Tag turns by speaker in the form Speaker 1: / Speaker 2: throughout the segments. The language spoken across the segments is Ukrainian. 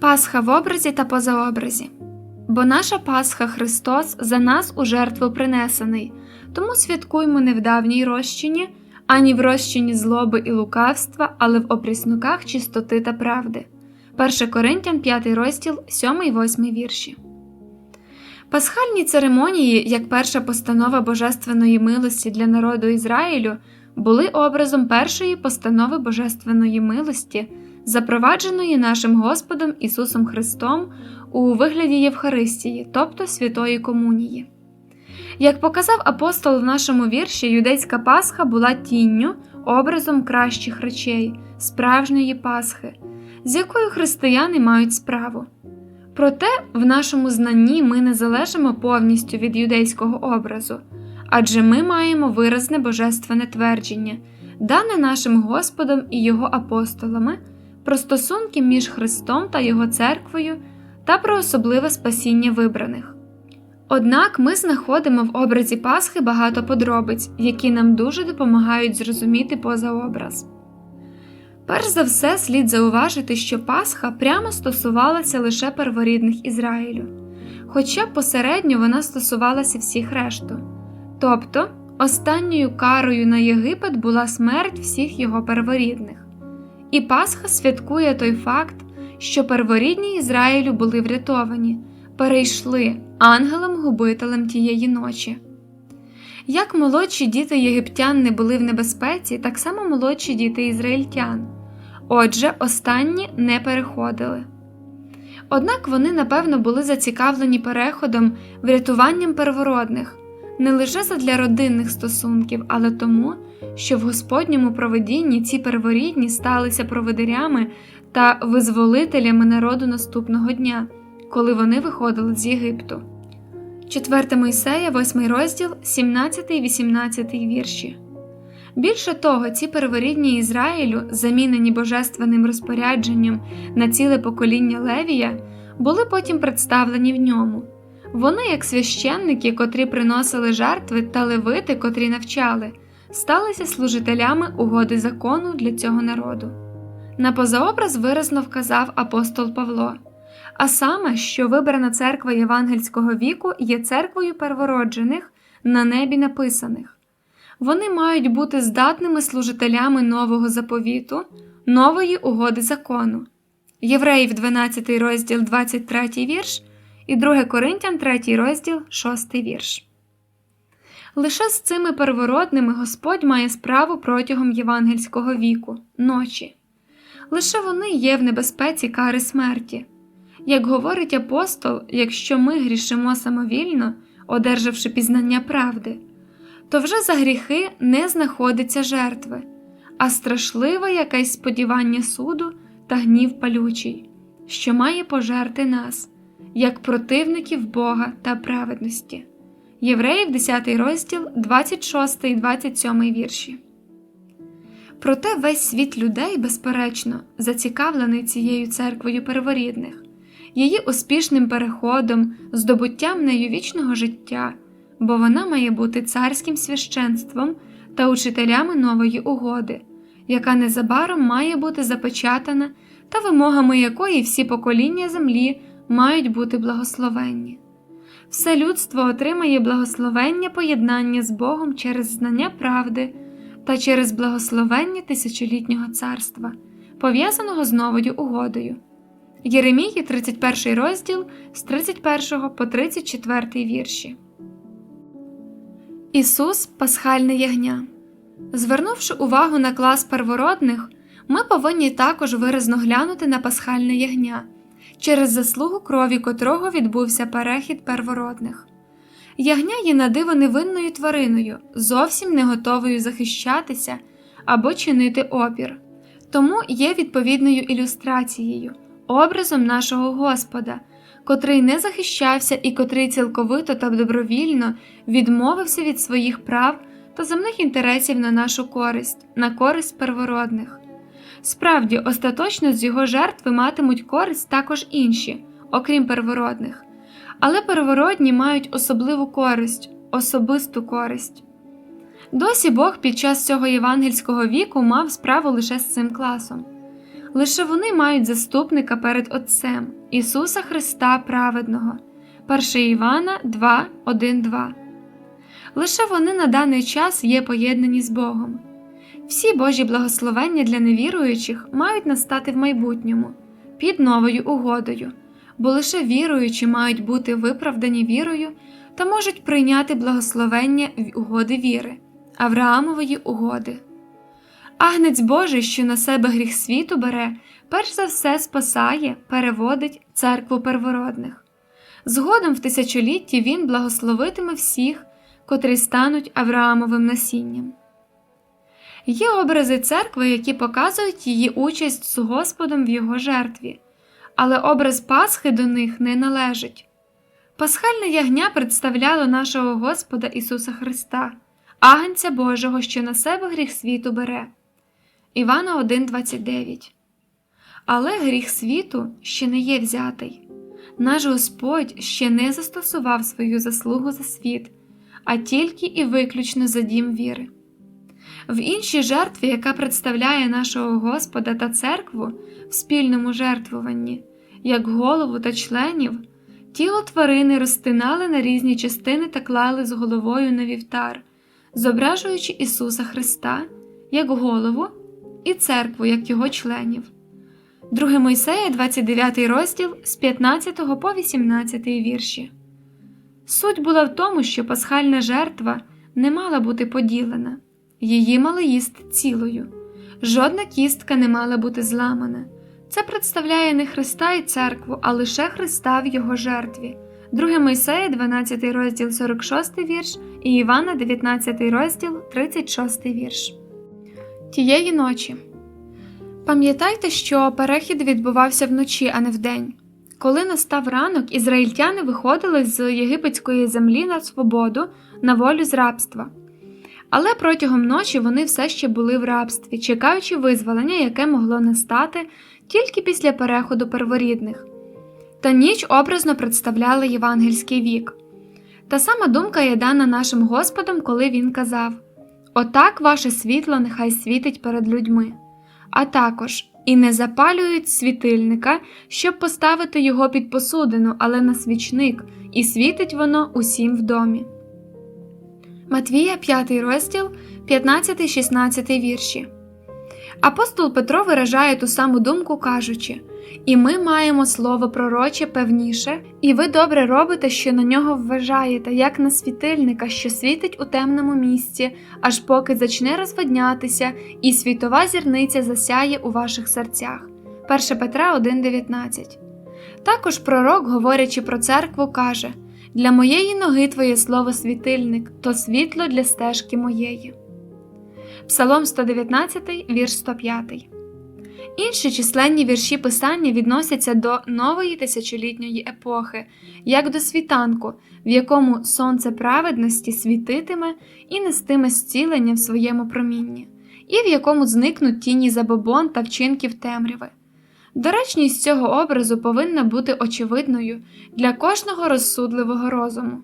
Speaker 1: Пасха в образі та поза образі. Бо наша Пасха Христос за нас у жертву принесений, тому святкуймо не в давній розчині, ані в розчині злоби і лукавства, але в опріснуках чистоти та правди. 1 Коринтян 5 розділ 7-8 вірші. Пасхальні церемонії, як перша постанова Божественної милості для народу Ізраїлю, були образом першої постанови Божественної милості, запровадженої нашим Господом Ісусом Христом у вигляді Євхаристії, тобто Святої Комунії. Як показав апостол в нашому вірші, юдейська Пасха була тінню, образом кращих речей, справжньої Пасхи, з якою християни мають справу. Проте в нашому знанні ми не залежимо повністю від юдейського образу, адже ми маємо виразне божественне твердження, дане нашим Господом і Його апостолами, про стосунки між Христом та Його церквою та про особливе спасіння вибраних. Однак ми знаходимо в образі Пасхи багато подробиць, які нам дуже допомагають зрозуміти позаобраз. Перш за все, слід зауважити, що Пасха прямо стосувалася лише перворідних Ізраїлю, хоча посередньо вона стосувалася всіх решту. Тобто, останньою карою на Єгипет була смерть всіх його перворідних. І Пасха святкує той факт, що перворідні Ізраїлю були врятовані, перейшли ангелом-губителем тієї ночі. Як молодші діти єгиптян не були в небезпеці, так само молодші діти ізраїльтян. Отже, останні не переходили. Однак вони, напевно, були зацікавлені переходом, врятуванням первородних, не лише задля родинних стосунків, але тому, що в Господньому проведінні ці перворідні сталися проведерями та визволителями народу наступного дня, коли вони виходили з Єгипту. 4 Мойсея, 8 розділ, 17, 18 вірші. Більше того, ці перворідні Ізраїлю, замінені божественним розпорядженням на ціле покоління Левія, були потім представлені в ньому. Вони, як священники, котрі приносили жертви та левити, котрі навчали, сталися служителями угоди закону для цього народу. На позаобраз виразно вказав апостол Павло а саме, що вибрана церква євангельського віку є церквою первороджених на небі написаних. Вони мають бути здатними служителями нового заповіту, нової угоди закону. Євреїв 12 розділ 23 вірш і 2 Коринтян 3 розділ 6 вірш. Лише з цими первородними Господь має справу протягом євангельського віку, ночі. Лише вони є в небезпеці кари смерті. Як говорить апостол, якщо ми грішимо самовільно, одержавши пізнання правди, то вже за гріхи не знаходиться жертви, а страшливе якесь сподівання суду та гнів палючий, що має пожерти нас, як противників Бога та праведності. Євреїв 10 розділ, 26 і 27 вірші. Проте весь світ людей, безперечно, зацікавлений цією церквою перворідних її успішним переходом, здобуттям нею вічного життя, бо вона має бути царським священством та учителями нової угоди, яка незабаром має бути запечатана та вимогами якої всі покоління землі мають бути благословенні. Все людство отримає благословення поєднання з Богом через знання правди та через благословення тисячолітнього царства, пов'язаного з новою угодою. Єремії, 31 розділ з 31 по 34 вірші. Ісус Пасхальне ягня. Звернувши увагу на клас первородних, ми повинні також виразно глянути на пасхальне ягня, через заслугу крові котрого відбувся перехід первородних. Ягня є на диво невинною твариною, зовсім не готовою захищатися або чинити опір, тому є відповідною ілюстрацією образом нашого Господа, котрий не захищався і котрий цілковито та добровільно відмовився від своїх прав та земних інтересів на нашу користь, на користь первородних. Справді, остаточно з його жертви матимуть користь також інші, окрім первородних, але первородні мають особливу користь, особисту користь. Досі Бог під час цього євангельського віку мав справу лише з цим класом. Лише вони мають заступника перед Отцем Ісуса Христа Праведного. 1 Івана 2, 1, 2. Лише вони на даний час є поєднані з Богом. Всі Божі благословення для невіруючих мають настати в майбутньому під новою угодою, бо лише віруючі мають бути виправдані вірою та можуть прийняти благословення в угоди віри, Авраамової угоди. Агнець Божий, що на себе гріх світу бере, перш за все спасає, переводить церкву первородних. Згодом в тисячолітті він благословитиме всіх, котрі стануть Авраамовим насінням. Є образи церкви, які показують її участь з Господом в його жертві, але образ Пасхи до них не належить. Пасхальне ягня представляло нашого Господа Ісуса Христа, Агнця Божого, що на себе гріх світу бере. Івана 1,29 Але гріх світу ще не є взятий. Наш Господь ще не застосував свою заслугу за світ, а тільки і виключно за дім віри. В іншій жертві, яка представляє нашого Господа та церкву в спільному жертвуванні, як голову та членів, тіло тварини розтинали на різні частини та клали з головою на вівтар, зображуючи Ісуса Христа як голову і церкву як його членів. 2 Мойсея, 29 розділ з 15 по 18 вірші. Суть була в тому, що пасхальна жертва не мала бути поділена, її мали їсти цілою. Жодна кістка не мала бути зламана. Це представляє не Христа і церкву, а лише Христа в його жертві. 2 Мойсея, 12 розділ 46 вірш і Івана, 19 розділ 36 вірш. Тієї ночі. Пам'ятайте, що перехід відбувався вночі, а не вдень. Коли настав ранок, ізраїльтяни виходили з єгипетської землі на свободу на волю з рабства. Але протягом ночі вони все ще були в рабстві, чекаючи визволення, яке могло настати тільки після переходу перворідних. Та ніч образно представляла євангельський вік. Та сама думка є дана нашим Господом, коли він казав Отак ваше світло нехай світить перед людьми, а також і не запалюють світильника, щоб поставити його під посудину, але на свічник, і світить воно усім в домі. Матвія, 5 розділ, 15-16 вірші. Апостол Петро виражає ту саму думку, кажучи І ми маємо слово пророче певніше, і ви добре робите, що на нього вважаєте, як на світильника, що світить у темному місці, аж поки зачне розводнятися, і світова зірниця засяє у ваших серцях. 1 Петра 1,19 Також пророк, говорячи про церкву, каже Для моєї ноги твоє слово світильник, то світло для стежки моєї. Псалом 119, вірш 105. Інші численні вірші писання відносяться до нової тисячолітньої епохи, як до світанку, в якому сонце праведності світитиме і нестиме зцілення в своєму промінні, і в якому зникнуть тіні забобон та вчинків темряви. Доречність цього образу повинна бути очевидною для кожного розсудливого розуму.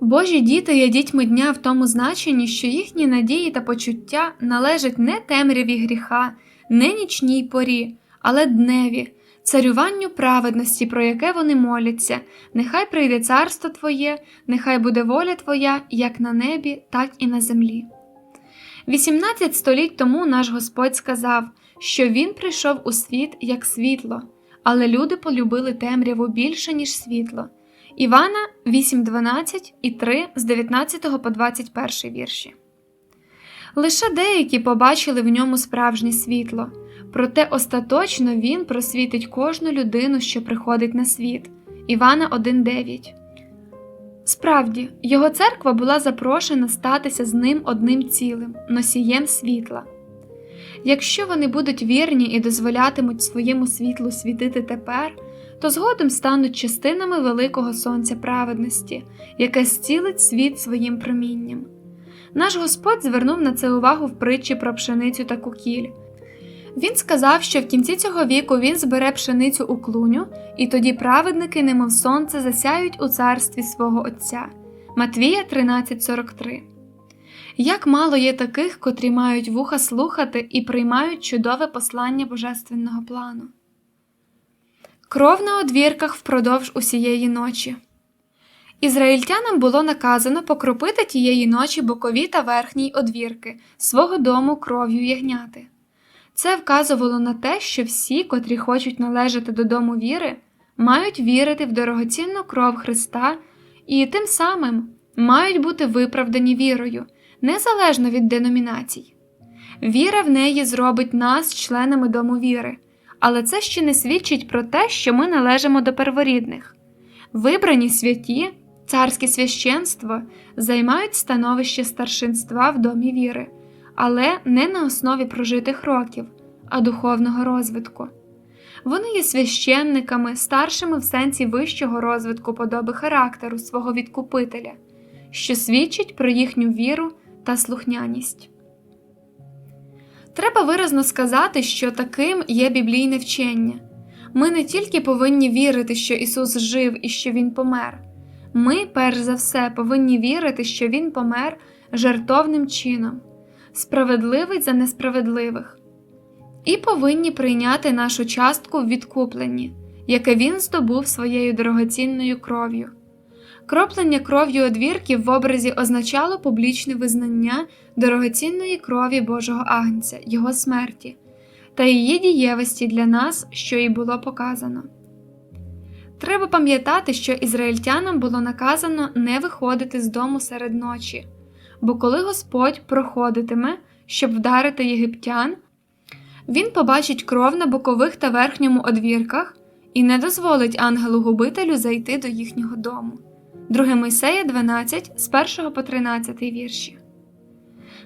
Speaker 1: Божі діти є дітьми дня в тому значенні, що їхні надії та почуття належать не темряві гріха, не нічній порі, але дневі, царюванню праведності, про яке вони моляться, нехай прийде царство Твоє, нехай буде воля Твоя як на небі, так і на землі. 18 століть тому наш Господь сказав, що Він прийшов у світ як світло, але люди полюбили темряву більше, ніж світло. Івана 8.12 і 3 з 19 по 21 вірші. Лише деякі побачили в ньому справжнє світло, проте остаточно він просвітить кожну людину, що приходить на світ. Івана 1.9. Справді, його церква була запрошена статися з ним одним цілим, носієм світла. Якщо вони будуть вірні і дозволятимуть своєму світлу світити тепер, то згодом стануть частинами великого сонця праведності, яке зцілить світ своїм промінням. Наш Господь звернув на це увагу в притчі про пшеницю та кукіль. Він сказав, що в кінці цього віку він збере пшеницю у клуню, і тоді праведники, немов сонце, засяють у царстві свого Отця. Матвія 13:43. Як мало є таких, котрі мають вуха слухати і приймають чудове послання божественного плану. Кров на одвірках впродовж усієї ночі. Ізраїльтянам було наказано покропити тієї ночі бокові та верхні одвірки свого дому кров'ю ягняти. Це вказувало на те, що всі, котрі хочуть належати до дому віри, мають вірити в дорогоцінну кров Христа і тим самим мають бути виправдані вірою, незалежно від деномінацій. Віра в неї зробить нас членами дому віри, але це ще не свідчить про те, що ми належимо до перворідних. Вибрані святі, царське священство займають становище старшинства в домі віри, але не на основі прожитих років, а духовного розвитку. Вони є священниками, старшими в сенсі вищого розвитку подоби характеру свого відкупителя, що свідчить про їхню віру та слухняність. Треба виразно сказати, що таким є біблійне вчення. Ми не тільки повинні вірити, що Ісус жив і що Він помер. Ми, перш за все, повинні вірити, що Він помер жертовним чином, справедливий за несправедливих, і повинні прийняти нашу частку в відкупленні, яке Він здобув своєю дорогоцінною кров'ю. Кроплення кров'ю одвірків в образі означало публічне визнання дорогоцінної крові Божого Агнця, Його смерті та її дієвості для нас, що і було показано. Треба пам'ятати, що ізраїльтянам було наказано не виходити з дому серед ночі, бо коли Господь проходитиме, щоб вдарити єгиптян, він побачить кров на бокових та верхньому одвірках і не дозволить ангелу-губителю зайти до їхнього дому. 2 Мойсея 12 з 1 по 13 вірші.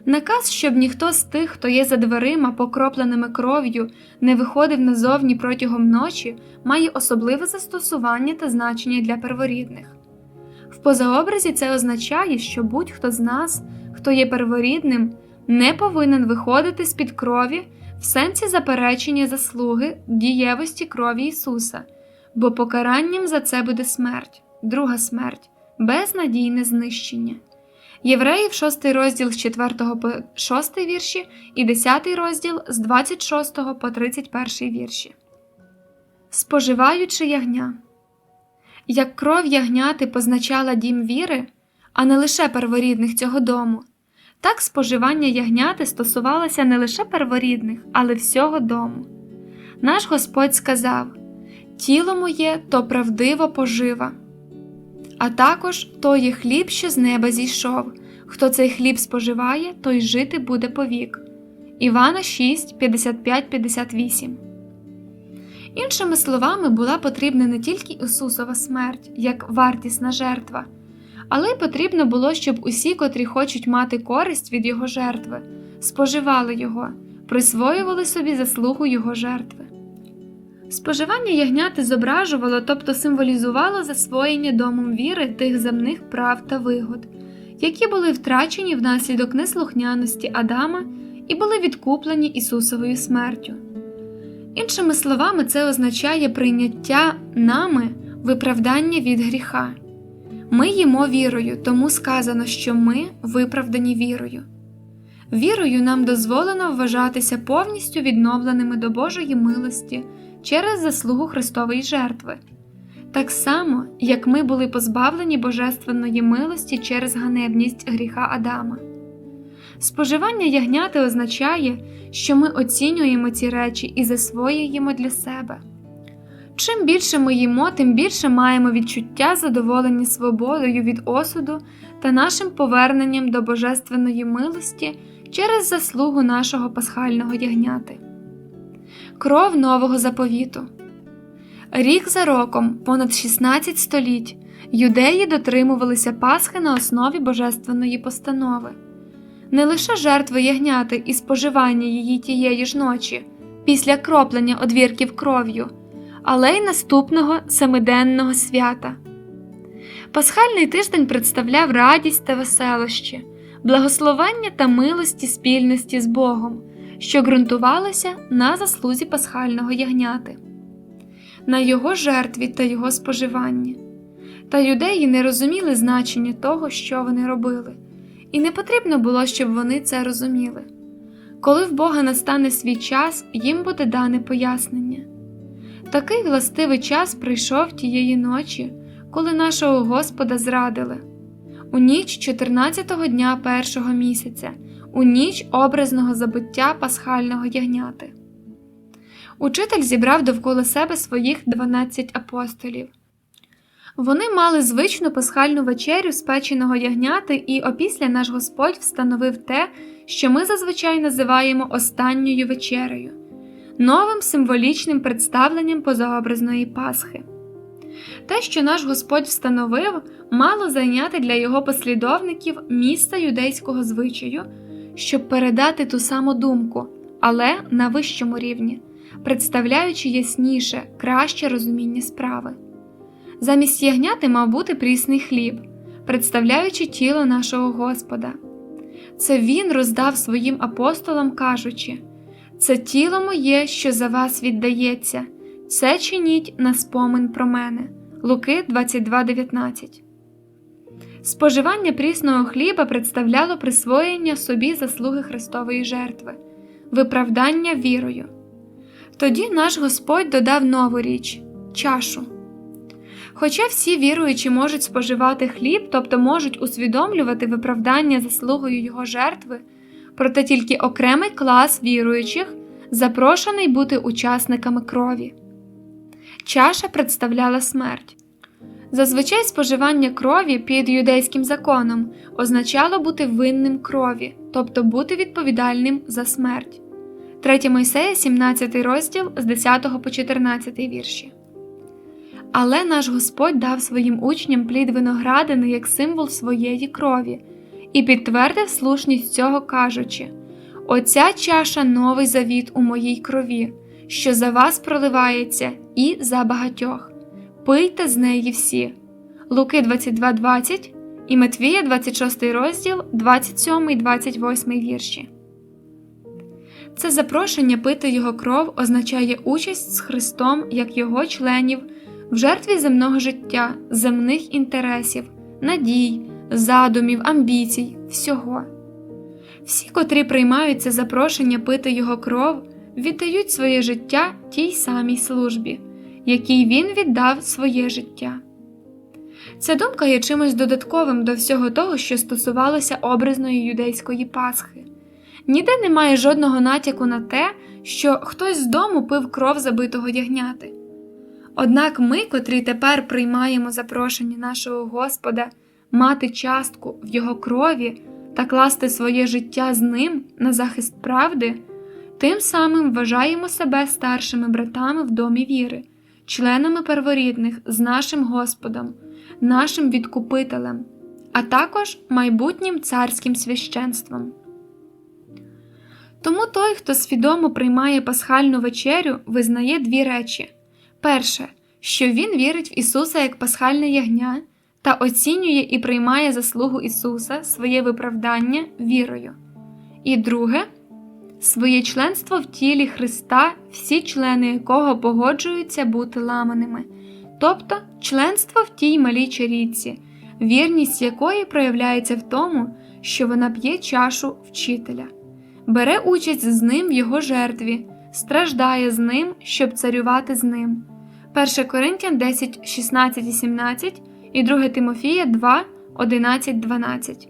Speaker 1: Наказ, щоб ніхто з тих, хто є за дверима, покропленими кров'ю, не виходив назовні протягом ночі, має особливе застосування та значення для перворідних. Позаобразі це означає, що будь-хто з нас, хто є перворідним, не повинен виходити з під крові в сенсі заперечення заслуги дієвості крові Ісуса, бо покаранням за це буде смерть, друга смерть, безнадійне знищення. Євреїв 6 розділ з 4 по 6 вірші і 10 розділ з 26 по 31 вірші. Споживаючи ягня. Як кров ягняти позначала дім віри, а не лише перворідних цього дому, так споживання ягняти стосувалося не лише перворідних, але всього дому. Наш Господь сказав: Тіло моє то правдиво пожива а також то є хліб, що з неба зійшов. Хто цей хліб споживає, той жити буде повік. Івана 6, 55, 58. Іншими словами, була потрібна не тільки Ісусова смерть, як вартісна жертва, але й потрібно було, щоб усі, котрі хочуть мати користь від Його жертви, споживали Його, присвоювали собі заслугу Його жертви. Споживання ягняти зображувало, тобто символізувало засвоєння домом віри тих земних прав та вигод, які були втрачені внаслідок неслухняності Адама і були відкуплені Ісусовою смертю. Іншими словами, це означає прийняття нами виправдання від гріха. Ми їмо вірою, тому сказано, що ми виправдані вірою. Вірою нам дозволено вважатися повністю відновленими до Божої милості через заслугу Христової жертви, так само, як ми були позбавлені божественної милості через ганебність гріха Адама. Споживання ягняти означає, що ми оцінюємо ці речі і засвоюємо для себе. Чим більше ми їмо, тим більше маємо відчуття задоволення свободою від осуду та нашим поверненням до божественної милості через заслугу нашого пасхального ягняти кров нового заповіту. Рік за роком, понад 16 століть, юдеї дотримувалися Пасхи на основі божественної постанови, не лише жертви ягняти і споживання її тієї ж ночі, після кроплення одвірків кров'ю, але й наступного семиденного свята. Пасхальний тиждень представляв радість та веселощі, благословення та милості спільності з Богом що ґрунтувалася на заслузі пасхального ягняти, на його жертві та його споживанні. Та юдеї не розуміли значення того, що вони робили, і не потрібно було, щоб вони це розуміли. Коли в Бога настане свій час, їм буде дане пояснення. Такий властивий час прийшов тієї ночі, коли нашого Господа зрадили, у ніч 14-го дня першого місяця, у ніч образного забуття пасхального ягняти. Учитель зібрав довкола себе своїх 12 апостолів. Вони мали звичну пасхальну вечерю спеченого ягняти, і опісля наш Господь встановив те, що ми зазвичай називаємо останньою вечерею, новим символічним представленням позаобразної Пасхи. Те, що наш Господь встановив, мало зайняти для його послідовників місце юдейського звичаю, щоб передати ту саму думку, але на вищому рівні, представляючи ясніше, краще розуміння справи. Замість ягняти мав бути прісний хліб, представляючи тіло нашого Господа. Це Він роздав своїм апостолам, кажучи: це тіло моє, що за вас віддається, це чиніть на спомин про мене. Луки 22:19. Споживання прісного хліба представляло присвоєння собі заслуги Христової жертви, виправдання вірою. Тоді наш Господь додав нову річ чашу. Хоча всі віруючі можуть споживати хліб, тобто можуть усвідомлювати виправдання заслугою його жертви, проте тільки окремий клас віруючих запрошений бути учасниками крові. Чаша представляла смерть. Зазвичай споживання крові під юдейським законом означало бути винним крові, тобто бути відповідальним за смерть. 3 Мойсея, 17 розділ з 10 по 14 вірші. Але наш Господь дав своїм учням плід виноградини як символ своєї крові і підтвердив слушність цього, кажучи: Оця чаша новий завіт у моїй крові, що за вас проливається, і за багатьох. Пийте з неї всі. Луки 22,20 і Матвія, 26 розділ, 27, 28 вірші. Це запрошення пити його кров означає участь з Христом як його членів в жертві земного життя, земних інтересів, надій, задумів, амбіцій, всього. Всі, котрі приймають це запрошення пити його кров, віддають своє життя тій самій службі, якій він віддав своє життя. Ця думка є чимось додатковим до всього того, що стосувалося образної юдейської Пасхи. Ніде немає жодного натяку на те, що хтось з дому пив кров забитого ягняти. Однак ми, котрі тепер приймаємо запрошення нашого Господа мати частку в Його крові та класти своє життя з ним на захист правди, тим самим вважаємо себе старшими братами в домі віри, членами перворідних з нашим Господом, нашим відкупителем, а також майбутнім царським священством. Тому той, хто свідомо приймає пасхальну вечерю, визнає дві речі. Перше, що він вірить в Ісуса як пасхальне ягня та оцінює і приймає заслугу Ісуса своє виправдання вірою. І друге, своє членство в тілі Христа, всі члени якого погоджуються бути ламаними, тобто членство в тій малій чаріці, вірність якої проявляється в тому, що вона п'є чашу вчителя, бере участь з ним в його жертві, страждає з ним, щоб царювати з ним. 1 Коринтян 10, 16 і 17 і 2 Тимофія 2, 11, 12.